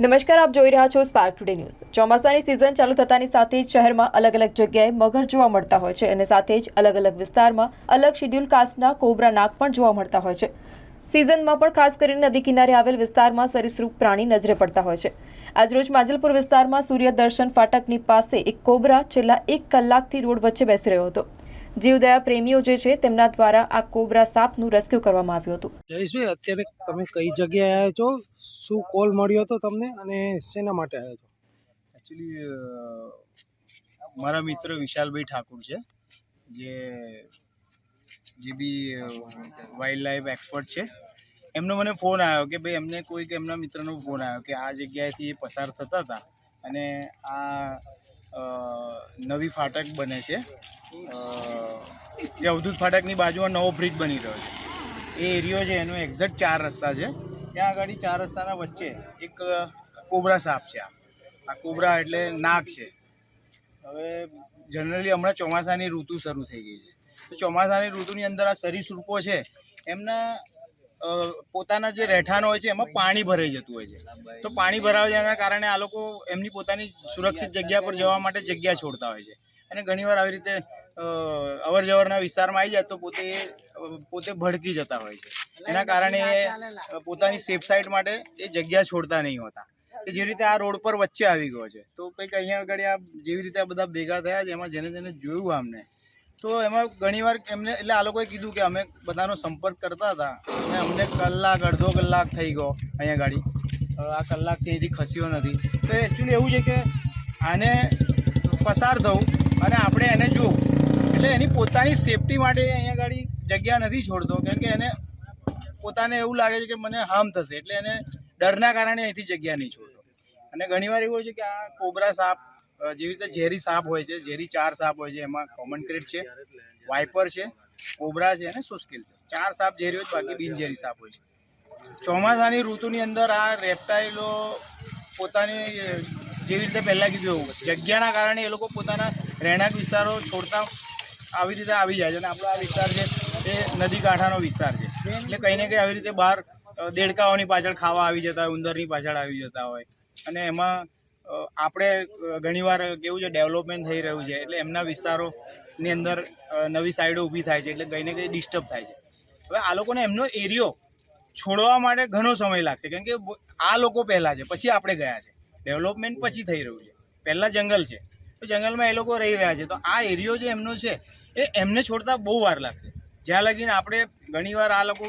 નમસ્કાર, આપ જોઈ રહ્યા છો સ્પાર્ક ટુડે ન્યૂઝ ચોમાસાની સિઝન ચાલુ થતાની સાથે જ શહેરમાં અલગ અલગ જગ્યાએ મગર જોવા મળતા હોય છે અને સાથે જ અલગ અલગ વિસ્તારમાં અલગ શિડ્યુલ કાસ્ટના કોબરા નાગ પણ જોવા મળતા હોય છે. સિઝનમાં પણ ખાસ કરીને નદી કિનારે આવેલ વિસ્તારમાં સરીસૃપ પ્રાણી નજરે પડતા હોય છે. આજરોજ માજલપુર વિસ્તારમાં સૂર્ય દર્શન ફાટકની પાસે એક કોબરા છેલ્લા એક કલાકથી રોડ વચ્ચે બેસી રહ્યો હતો. જીવદયા પ્રેમીઓ જે છે તેમના દ્વારા આ કોબરા સાપનું રેસ્ક્યુ કરવામાં આવ્યું હતું. જયેશભાઈ અત્યારે તમે કઈ જગ્યાએ આવ્યા છો? શું કોલ મળ્યો હતો તમને અને શેના માટે આવ્યા છો? એકચ્યુઅલી મારા મિત્ર વિશાલભાઈ ઠાકુર છે જે જે બી વાઇલ્ડ લાઈફ એક્સપર્ટ છે. એમનો મને ફોન આવ્યો કે ભાઈ એમને કોઈક એમના મિત્રનો ફોન આવ્યો કે આ જગ્યાએથી એ પસાર થતા હતા અને આ નવી ફાટક બને છે. જે અવધૂત ફાટકની બાજુમાં નવો બ્રિજ બની રહ્યો છે. એ એરિયો છે, એનો એક્ઝેક્ટ ચાર રસ્તા છે. ત્યાં આગળ ચાર રસ્તાના વચ્ચે એક કોબરા સાપ છે આ. કોબરા એટલે નાક છે. હવે જનરલી હમણાં ચોમાસાની ઋતુ શરૂ થઈ ગઈ છે. તો ચોમાસાની ઋતુની અંદર આ સરીસૃપો છે, એમના પોતાના જે રહેઠાણ હોય છે, એમાં પાણી ભરાઈ જતું હોય છે. તો પાણી ભરાઈ જવાના કારણે આ લોકો એમની પોતાની સુરક્ષિત જગ્યા પર જવા માટે જગ્યા છોડતા હોય છે. અને ઘણીવાર આવી રીતે અવર જવરના વિસ્તારમાં આવી જાય તો પોતે પોતે ભડકી જતા હોય છે. એના કારણે એ, પોતાની સેફ સાઇડ માટે એ જગ્યા છોડતા નહીં હોતા. કે જે રીતે આ રોડ પર વચ્ચે આવી ગયો છે તો કંઈક અહીંયા આગળ આ જેવી રીતે આ બધા ભેગા થયા છે એમાં જેને જેને જોયું અમને તો એમાં ઘણીવાર એમને એટલે આ લોકોએ કીધું કે અમે બધાનો સંપર્ક કરતા હતા. અને અમને કલાક અડધો કલાક થઈ ગયો અહીંયા ગાડી. આ કલાકથી અહીંથી ખસ્યો નથી. તો એકચ્યુઅલી એવું છે કે આને પસાર થવું અને આપણે એને જોવું. એટલે એની પોતાની સેફટી માટે અહીંયા ગાડી જગ્યા નથી છોડતો. કેમ કે એને પોતાને એવું લાગે છે કે મને હાર્મ થશે. એટલે એને ડરના કારણે અહીંથી જગ્યા નહીં છોડતો. અને ઘણીવાર એવું હોય છે કે આ કોબરા સાપ જેવી રીતે ઝેરી સાપ હોય છે ઝેરી ચાર સાપ હોય છે એમાં કોમન ક્રેટ છે વાઇપર છે કોબરા છે અને સોસ્કેલ છે. ચાર સાપ ઝેરી હોય છે, બાકી બિનઝેરી સાપ હોય છે. ચોમાસાની ઋતુની અંદર આ રેપ્ટાઇલો પોતાની જેવી રીતે પહેલાં કીધું એવું જગ્યાના કારણે એ લોકો પોતાના રહેણાંક વિસ્તારો છોડતા આવી રીતે આવી જાય છે અને આપણો આ વિસ્તાર છે એ નદી કાંઠાનો વિસ્તાર છે. એટલે કંઈ ને કંઈ આવી રીતે બહાર દેડકાઓની પાછળ ખાવા આવી જતા હોય, ઉંદરની પાછળ આવી જતા હોય. અને એમાં આપણે ઘણીવાર કેવું છે, ડેવલપમેન્ટ થઈ રહ્યું છે. એટલે એમના વિસ્તારોની અંદર નવી સાઈડો ઊભી થાય છે. એટલે કંઈ ને કંઈ ડિસ્ટર્બ થાય છે. હવે આ લોકોને એમનો એરિયો છોડવા માટે ઘણો સમય લાગશે. કેમ કે આ લોકો પહેલાં છે, પછી આપણે ગયા છે. ડેવલપમેન્ટ પછી થઈ રહ્યું છે. પહેલાં જંગલ છે. તો જંગલમાં એ લોકો રહી રહ્યા છે. તો આ એરિયો જે એમનો છે એ એમને છોડતા બહુ વાર લાગશે. જ્યાં લગીને આપણે ઘણીવાર આ લોકો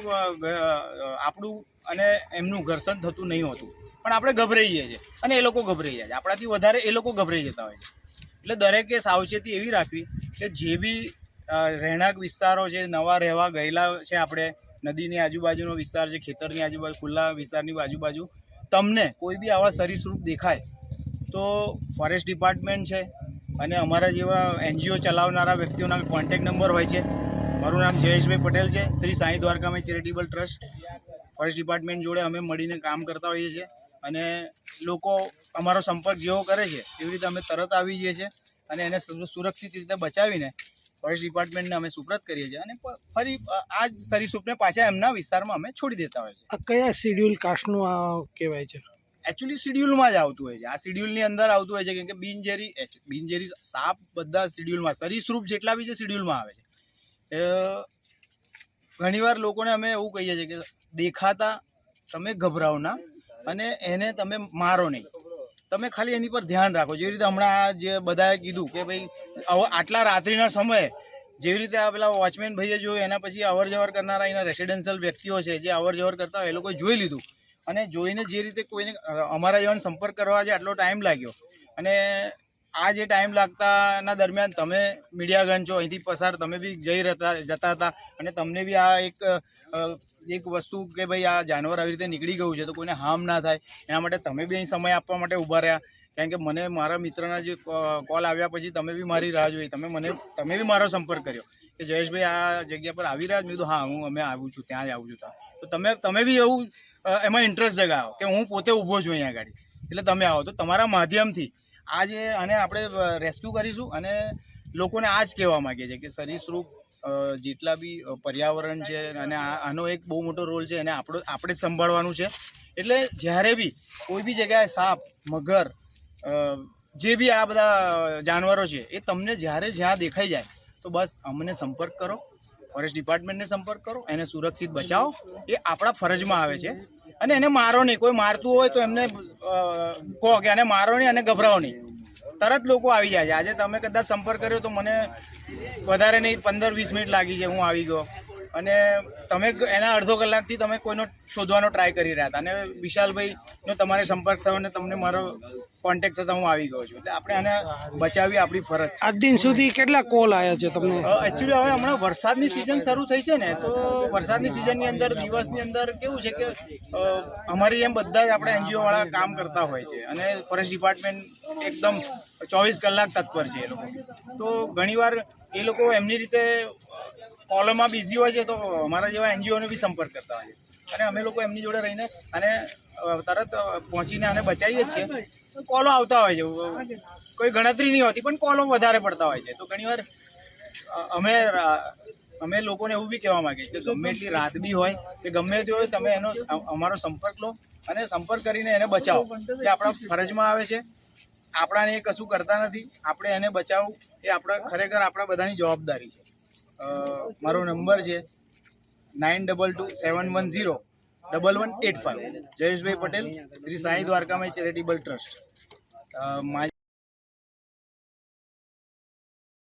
આપણું અને એમનું ઘર્ષણ થતું નહીં હોતું. પણ આપણે ગભરાઈ જઈએ છીએ. અને એ લોકો ગભરાઈ જાય છે. આપણાથી વધારે એ લોકો ગભરાઈ જતા હોય છે. એટલે દરેકે સાવચેતી એવી રાખવી કે જે બી રહેણાંક વિસ્તારો છે, નવા રહેવા ગયેલા છે આપણે, નદીની આજુબાજુનો વિસ્તાર છે, ખેતરની આજુબાજુ, ખુલ્લા વિસ્તારની આજુબાજુ, તમને કોઈ બી આવા સરીસૃપ દેખાય, તો ફોરેસ્ટ ડિપાર્ટમેન્ટ છે અને અમારા જેવા એનજીઓ ચલાવનારા વ્યક્તિઓના કોન્ટેક્ટ નંબર હોય છે. મારું નામ જયેશભાઈ પટેલ છે. શ્રી સાંઈ દ્વારકામાં ચેરિટેબલ ટ્રસ્ટ ફોરેસ્ટ ડિપાર્ટમેન્ટ જોડે અમે મળીને કામ કરતા હોઈએ છીએ. અને લોકો અમારો સંપર્ક જેવો કરે છે, એવી રીતે અમે તરત આવી જઈએ છીએ અને એને સુરક્ષિત રીતે બચાવીને ફોરેસ્ટ ડિપાર્ટમેન્ટને અમે સુપ્રત કરીએ છીએ. અને ફરી આ જ સરીસૃપને પાછા એમના વિસ્તારમાં અમે છોડી દેતા હોય છે કયા શિડ્યુલ કાસ્ટનું આ કહેવાય છે? એકચ્યુઅલી શિડ્યુલમાં જ આવતું હોય છે. આ શિડ્યુલની અંદર આવતું હોય છે, કેમ કે બિનઝેરી એચ- બિનઝેરી સાપ બધા શિડ્યુલમાં સરીસૃપ જેટલા બી છે શિડ્યુલમાં આવે છે. ઘણીવાર લોકોને અમે એવું કહીએ છીએ કે દેખાતા તમે ગભરાઓ ના અને એને તમે મારો નહીં. તમે ખાલી એની પર ધ્યાન રાખો. જેવી રીતે હમણાં જે બધાએ કીધું કે ભાઈ, હવે આટલા રાત્રિના સમયે જેવી રીતે આ પેલા વોચમેન ભાઈએ જોયું, એના પછી અવર જવર કરનારા એના રેસિડેન્શિયલ વ્યક્તિઓ છે, જે અવર જવર કરતા હોય, એ લોકોએ જોઈ લીધું. અને જોઈને જે રીતે કોઈને અમારા જેવાને સંપર્ક કરવા જે આટલો ટાઈમ લાગ્યો. અને આ જે ટાઈમ લાગતાના દરમિયાન તમે મીડિયાગંજ છો, અહીંથી પસાર તમે બી જઈ રહેતા, જતા હતા અને તમને બી આ એક એક વસ્તુ કે ભાઈ આ જાનવર આવી રીતે નીકળી ગયું છે તો કોઈને હાર્મ ના થાય. એના માટે તમે બી અહીં સમય આપવા માટે ઊભા રહ્યા. કારણ કે મને મારા મિત્રના જે કોલ આવ્યા પછી તમે બી મારી રાહ જોઈ. તમે મને, તમે બી મારો સંપર્ક કર્યો કે જયેશભાઈ આ જગ્યા પર આવી રહ્યા મેં કીધું, હા, હું, અમે આવું છું, ત્યાં જ આવું છું. ત્યાં તો તમે તમે બી એવું એમાં ઇન્ટરેસ્ટ જગાવો કે હું પોતે ઊભો છું અહીંયા આગળ. એટલે તમે આવો. તો તમારા માધ્યમથી આજે આને આપણે રેસ્ક્યુ કરીશું અને લોકોને આ જ કહેવા માગીએ છીએ કે સરીસૃપ જેટલા બી પર્યાવરણ છે અને આનો એક બહુ મોટો રોલ છે અને આપણો, આપણે જ સંભાળવાનું છે. એટલે જ્યારે બી કોઈ બી જગ્યાએ સાપ, મગર જે બી આ બધા જાનવરો છે એ તમને જ્યારે જ્યાં દેખાઈ જાય તો બસ અમને સંપર્ક કરો ફોરેસ્ટ ડિપાર્ટમેન્ટને સંપર્ક કરો, એને સુરક્ષિત બચાવો. એ આપણા ફરજમાં આવે છે. અને એને મારો નહીં, કોઈ મારતું હોય તો એમને કહો કે આને મારો નહીં અને ગભરાવો નહીં. તરત લોકો આવી જાય છે. આજે તમે કદાચ સંપર્ક કર્યો તો મને વધારે નહીં, પંદર વીસ મિનિટ લાગી છે હું આવી ગયો. અને તમે એના અડધો કલાકથી તમે કોઈનો શોધવાનો ટ્રાય કરી રહ્યા હતા. અને વિશાલભાઈનો તમારે સંપર્ક થયો અને તમને મારો કોન્ટેક્ટ થતાં હું આવી ગયો છું. એટલે આપણે આને બચાવી આપણી ફરજ છે. આજ દિન સુધી કેટલા કોલ આવ્યા છે તમને? એકચ્યુઅલી હવે હમણાં વરસાદની સિઝન શરૂ થઈ છે ને તો વરસાદની સિઝનની અંદર દિવસની અંદર કેવું છે કે અમારી એમ બધા જ આપણે એનજીઓવાળા કામ કરતા હોય છે. અને ફોરેસ્ટ ડિપાર્ટમેન્ટ એકદમ ચોવીસ કલાક તત્પર છે એ લોકો. તો ઘણીવાર એ લોકો એમની રીતે કોલોમાં બિઝી હોય છે તો અમારા જેવા એનજીઓનો બી સંપર્ક કરતા હોય છે. અને અમે લોકો એમની જોડે રહીને અને તરત પહોંચીને આને બચાવીએ જ છીએ. કોલો આવતા હોય છે. કોઈ ગણતરી નહીં હોતી પણ કોલો વધારે પડતા હોય છે. તો ઘણીવાર અમે અમે લોકોને એવું બી કહેવા માંગીએ છીએ કે ગમે એટલી રાત બી હોય કે ગમે તે હોય તમે એનો અમારો સંપર્ક લો અને સંપર્ક કરીને એને બચાવો. એ આપણા ફરજમાં આવે છે. આપણાને એ કશું કરતા નથી. આપણે એને બચાવવું એ આપણા ખરેખર આપણા બધાની જવાબદારી છે. મારો નંબર છે. Nine double two seven one zero. Double one eight five Jayeshbhai Patel Shri Sai દ્વારકામાં ચેરિટેબલ ટ્રસ્ટ